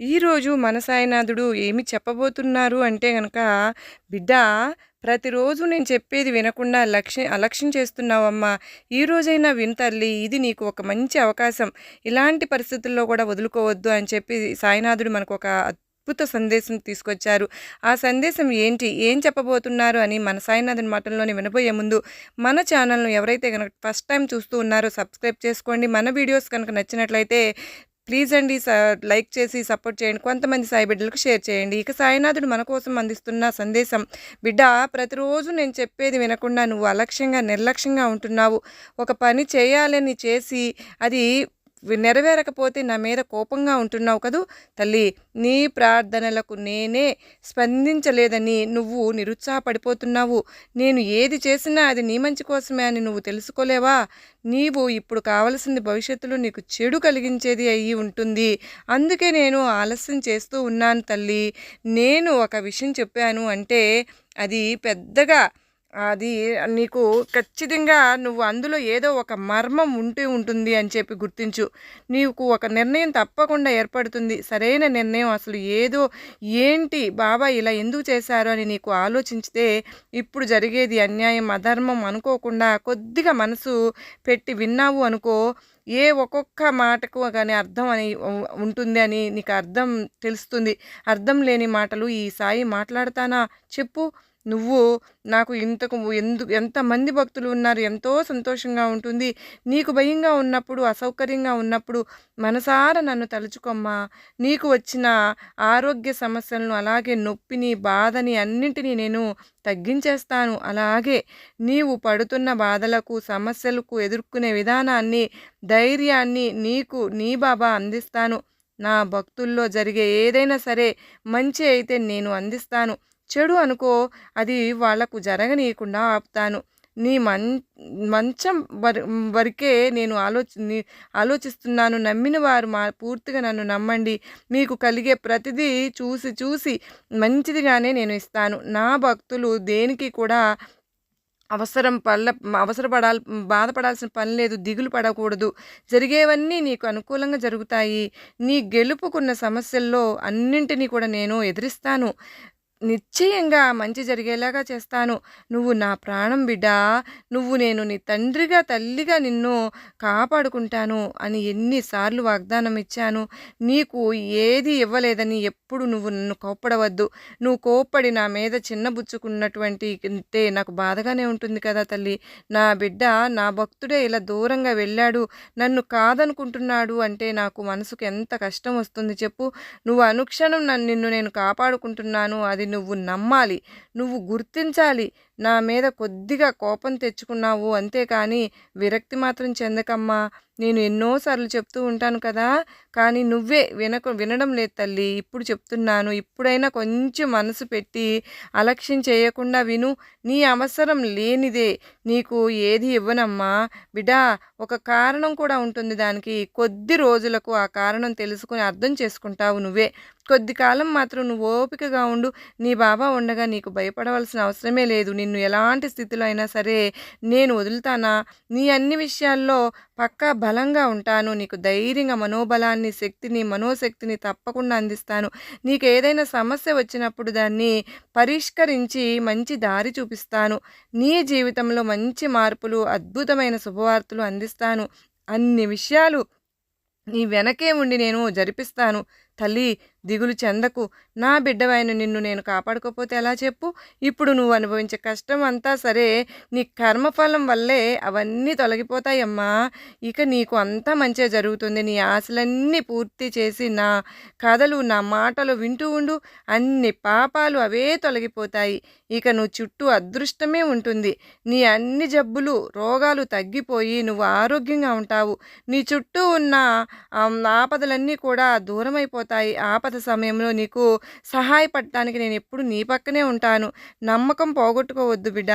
ఈరోజు మన సాయినాథుడు ఏమి చెప్పబోతున్నారు అంటే కనుక బిడ్డ ప్రతిరోజు నేను చెప్పేది వినకుండా లక్ష్యం అలక్ష్యం చేస్తున్నావమ్మా. ఈ రోజైనా విన్ తల్లి ఇది నీకు ఒక మంచి అవకాశం. ఇలాంటి పరిస్థితుల్లో కూడా వదులుకోవద్దు అని చెప్పి సాయినాథుడు మనకు ఒక అద్భుత సందేశం తీసుకొచ్చారు. ఆ సందేశం ఏంటి? ఏం చెప్పబోతున్నారు అని మన సాయినాథుని మాటల్లోనే వినబోయే ముందు మన ఛానల్ను ఎవరైతే కనుక ఫస్ట్ టైం చూస్తూ ఉన్నారో సబ్స్క్రైబ్ చేసుకోండి. మన వీడియోస్ కనుక నచ్చినట్లయితే ప్లీజ్ అండి లైక్ చేసి సపోర్ట్ చేయండి. కొంతమంది సాయి బిడ్డలకు షేర్ చేయండి. ఇక సాయినాథుడు మన కోసం అందిస్తున్న సందేశం బిడ్డ ప్రతిరోజు నేను చెప్పేది వినకుండా నువ్వు అలక్ష్యంగా నిర్లక్ష్యంగా ఉంటున్నావు. ఒక పని చేయాలని చేసి అది నెరవేరకపోతే నా మీద కోపంగా ఉంటున్నావు కదూ? తల్లి నీ ప్రార్థనలకు నేనే స్పందించలేదని నువ్వు నిరుత్సాహపడిపోతున్నావు. నేను ఏది చేసినా అది నీ మంచి కోసమే అని నువ్వు తెలుసుకోలేవా? నీవు ఇప్పుడు కావలసింది భవిష్యత్తులో నీకు చెడు కలిగించేది అయ్యి ఉంటుంది. అందుకే నేను ఆలస్యం చేస్తూ ఉన్నాను తల్లి. నేను ఒక విషయం చెప్పాను అంటే అది పెద్దగా అది నీకు ఖచ్చితంగా నువ్వు అందులో ఏదో ఒక మర్మం ఉంటూ ఉంటుంది అని చెప్పి గుర్తించు. నీకు ఒక నిర్ణయం తప్పకుండా ఏర్పడుతుంది. సరైన నిర్ణయం అసలు ఏదో ఏంటి బాబా ఇలా ఎందుకు చేశారు అని నీకు ఆలోచించితే ఇప్పుడు జరిగేది అన్యాయం అధర్మం అనుకోకుండా కొద్దిగా మనసు పెట్టి విన్నావు అనుకో ఏ ఒక్కొక్క మాటకు కానీ అర్థం అని ఉంటుంది అని నీకు అర్థం తెలుస్తుంది. అర్థం లేని మాటలు ఈ సాయి మాట్లాడతానా? చెప్పు. నువ్వు నాకు ఇంతకు ఎందుకు ఎంతమంది భక్తులు ఉన్నారు ఎంతో సంతోషంగా ఉంటుంది నీకు భయంగా ఉన్నప్పుడు అసౌకర్యంగా ఉన్నప్పుడు మనసారా నన్ను తలుచుకోమ్మా. నీకు వచ్చిన ఆరోగ్య సమస్యలను అలాగే నొప్పిని బాధని అన్నింటినీ నేను తగ్గించేస్తాను. అలాగే నీవు పడుతున్న బాధలకు సమస్యలకు ఎదుర్కొనే విధానాన్ని ధైర్యాన్ని నీకు నీ బాబా అందిస్తాను. నా భక్తుల్లో జరిగే ఏదైనా సరే మంచి అయితే నేను అందిస్తాను. చెడు అనుకో అది వాళ్ళకు జరగనీయకుండా ఆపుతాను. నీ మం మంచం వరకే నేను ఆలోచి ఆలోచిస్తున్నాను. నమ్మిన వారు మా పూర్తిగా నన్ను నమ్మండి. మీకు కలిగే ప్రతిదీ చూసి చూసి మంచిదిగానే నేను ఇస్తాను. నా భక్తులు దేనికి కూడా అవసరం పళ్ళ అవసరపడాల్ బాధపడాల్సిన పని లేదు. దిగులు పడకూడదు. జరిగేవన్నీ నీకు అనుకూలంగా జరుగుతాయి. నీ గెలుపుకున్న సమస్యల్లో అన్నింటినీ కూడా నేను ఎదిరిస్తాను. నిశ్చయంగా మంచి జరిగేలాగా చేస్తాను. నువ్వు నా ప్రాణం బిడ్డ నువ్వు నేను నీ తండ్రిగా తల్లిగా నిన్ను కాపాడుకుంటాను అని ఎన్నిసార్లు వాగ్దానం ఇచ్చాను. నీకు ఏది ఇవ్వలేదని ఎప్పుడు నువ్వు నన్ను కోప్పడవద్దు. నువ్వు కోప్పడి నా మీద చిన్నబుచ్చుకున్నటువంటి అంటే నాకు బాధగానే ఉంటుంది కదా తల్లి. నా బిడ్డ నా భక్తుడే ఇలా దూరంగా వెళ్ళాడు. నన్ను కాదనుకుంటున్నాడు అంటే నాకు మనసుకు ఎంత కష్టం వస్తుంది చెప్పు. నువ్వు అనుక్షణం నన్ను నిన్ను నేను కాపాడుకుంటున్నాను. అది నువ్వు నమ్మాలి నువ్వు గుర్తించాలి నా మీద కొద్దిగా కోపం తెచ్చుకున్నావు అంతేకాని విరక్తి మాత్రం చెందకమ్మా. నేను ఎన్నోసార్లు చెప్తూ ఉంటాను కదా కానీ నువ్వే వినక వినడం లేదు తల్లి. ఇప్పుడు చెప్తున్నాను ఇప్పుడైనా కొంచెం మనసు పెట్టి అలక్ష్యం చేయకుండా విను. నీ అవసరం లేనిదే నీకు ఏది ఇవ్వనమ్మా. బిడా ఒక కారణం కూడా ఉంటుంది దానికి. కొద్ది రోజులకు ఆ కారణం తెలుసుకుని అర్థం చేసుకుంటావు నువ్వే. కొద్ది కాలం మాత్రం నువ్వు ఓపికగా ఉండు. నీ బాబా ఉండగా నీకు భయపడవలసిన అవసరమే లేదు. నిన్ను ఎలాంటి స్థితిలో అయినా సరే నేను వదులుతానా? నీ అన్ని విషయాల్లో పక్కా బలంగా ఉంటాను. నీకు ధైర్యంగా మనోబలాన్ని శక్తిని మనోశక్తిని తప్పకుండా అందిస్తాను. నీకు ఏదైనా సమస్య వచ్చినప్పుడు దాన్ని పరిష్కరించి మంచి దారి చూపిస్తాను. నీ జీవితంలో మంచి మార్పులు అద్భుతమైన శుభవార్తలు అందిస్తాను. అన్ని విషయాలు నీ వెనకే ఉండి నేను జరిపిస్తాను. తల్లి దిగులు చెందకు. నా బిడ్డవైన నిన్ను నేను కాపాడుకోపోతే ఎలా చెప్పు? ఇప్పుడు నువ్వు అనుభవించే కష్టం అంతా సరే నీ కర్మఫలం వల్లే అవన్నీ తొలగిపోతాయమ్మా. ఇక నీకు అంతా మంచిగా జరుగుతుంది. నీ ఆశలన్నీ పూర్తి చేసి నా కథలు నా మాటలు వింటూ ఉండు. అన్ని పాపాలు అవే తొలగిపోతాయి. ఇక నువ్వు చుట్టూ అదృష్టమే ఉంటుంది. నీ అన్ని జబ్బులు రోగాలు తగ్గిపోయి నువ్వు ఆరోగ్యంగా ఉంటావు. నీ చుట్టూ ఉన్న ఆపదలన్నీ కూడా దూరమైపోతాయి. ఆపద ఆపద సమయంలో నీకు సహాయపడటానికి నేను ఎప్పుడు నీ పక్కనే ఉంటాను. నమ్మకం పోగొట్టుకోవద్దు బిడ్డ.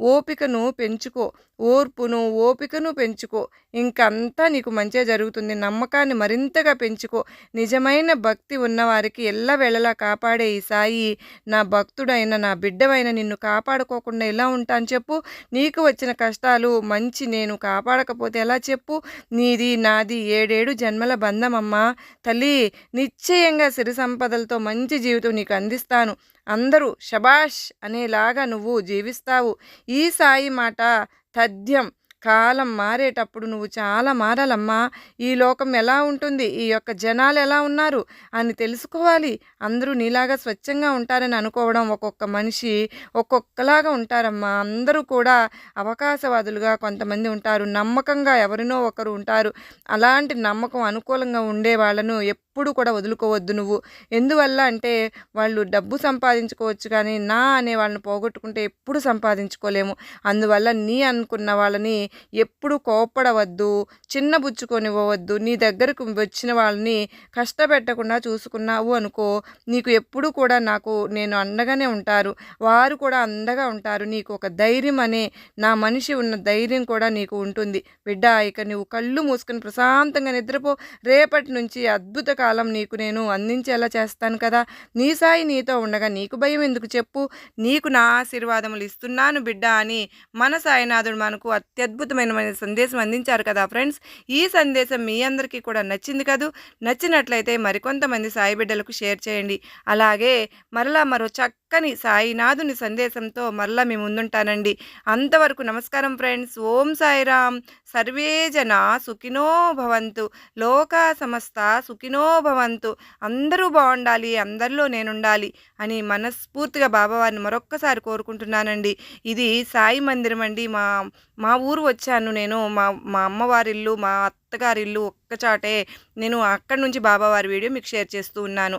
ఓపికను పెంచుకో. ఓర్పును ఓపికను పెంచుకో. ఇంకంతా నీకు మంచిగా జరుగుతుంది. నమ్మకాన్ని మరింతగా పెంచుకో. నిజమైన భక్తి ఉన్నవారికి ఎల్లవేళలా కాపాడే ఈ సాయి నా భక్తుడైన నా బిడ్డవైన నిన్ను కాపాడుకోకుండా ఎలా ఉంటాను చెప్పు. నీకు వచ్చిన కష్టాలు మంచి నేను కాపాడకపోతే ఎలా చెప్పు. నీది నాది ఏడేడు జన్మల బంధమమ్మా. తల్లి నిశ్చయంగా సిరి సంపదలతో మంచి జీవితం నీకు అందిస్తాను. అందరూ షబాష్ అనేలాగా నువ్వు జీవిస్తావు. ఈ సాయి మాట తథ్యం. కాలం మారేటప్పుడు నువ్వు చాలా మారాలమ్మా. ఈ లోకం ఎలా ఉంటుంది? ఈ యొక్క జనాలు ఎలా ఉన్నారు? అని తెలుసుకోవాలి. అందరూ నీలాగా స్వచ్ఛంగా ఉంటారని అనుకోవడం ఒక్కొక్క మనిషి ఒక్కొక్కలాగా ఉంటారమ్మా. అందరూ కూడా అవకాశవాదులుగా కొంతమంది ఉంటారు. నమ్మకంగా ఎవరినో ఒకరు ఉంటారు. అలాంటి నమ్మకం అనుకూలంగా ఉండే వాళ్ళను ఎప్పుడు కూడా వదులుకోవద్దు నువ్వు. ఎందువల్ల అంటే వాళ్ళు డబ్బు సంపాదించుకోవచ్చు కానీ నా అనే వాళ్ళని పోగొట్టుకుంటే ఎప్పుడు సంపాదించుకోలేము. అందువల్ల నీ అనుకున్న వాళ్ళని ఎప్పుడు కోప్పడవద్దు చిన్నబుచ్చుకొనివ్వవద్దు నీ దగ్గరకు వచ్చిన వాళ్ళని కష్టపెట్టకుండా చూసుకున్నావు అనుకో నీకు ఎప్పుడు కూడా నాకు నేను అండగానే ఉంటారు. వారు కూడా అండగా ఉంటారు. నీకు ఒక ధైర్యం అనే నా మనిషి ఉన్న ధైర్యం కూడా నీకు ఉంటుంది. బిడ్డ ఇక నువ్వు కళ్ళు మూసుకొని ప్రశాంతంగా నిద్రపో. రేపటి నుంచి అద్భుత కాలం నీకు నేను అందించేలా చేస్తాను కదా. నీ సాయి నీతో ఉండగా నీకు భయం ఎందుకు చెప్పు? నీకు నా ఆశీర్వాదములు ఇస్తున్నాను బిడ్డ అని మన సాయినాథుడు మనకు అద్భుతమైన సందేశం అందించారు కదా ఫ్రెండ్స్. ఈ సందేశం మీ అందరికీ కూడా నచ్చింది కదూ? నచ్చినట్లయితే మరికొంతమంది సాయి బిడ్డలకు షేర్ చేయండి. అలాగే మరలా మరో చక్కని సాయినాథుని సందేశంతో మరలా మీ ముందుంటానండి. అంతవరకు నమస్కారం ఫ్రెండ్స్. ఓం సాయిరామ్. సర్వే జన సుఖినో భవంతు. లోకా సమస్త సుఖినో భవంతు. అందరూ బాగుండాలి అందరిలో నేనుండాలి అని మనస్ఫూర్తిగా బాబావారిని మరొక్కసారి కోరుకుంటున్నానండి. ఇది సాయి మందిరం అండి. మా మా ఊరు వచ్చాను నేను. మా మా అమ్మవారి ఇల్లు మా అత్తగారిల్లు ఒక్కచాటే నేను అక్కడి నుంచి బాబావారి వీడియో మీకు షేర్ చేస్తూ ఉన్నాను.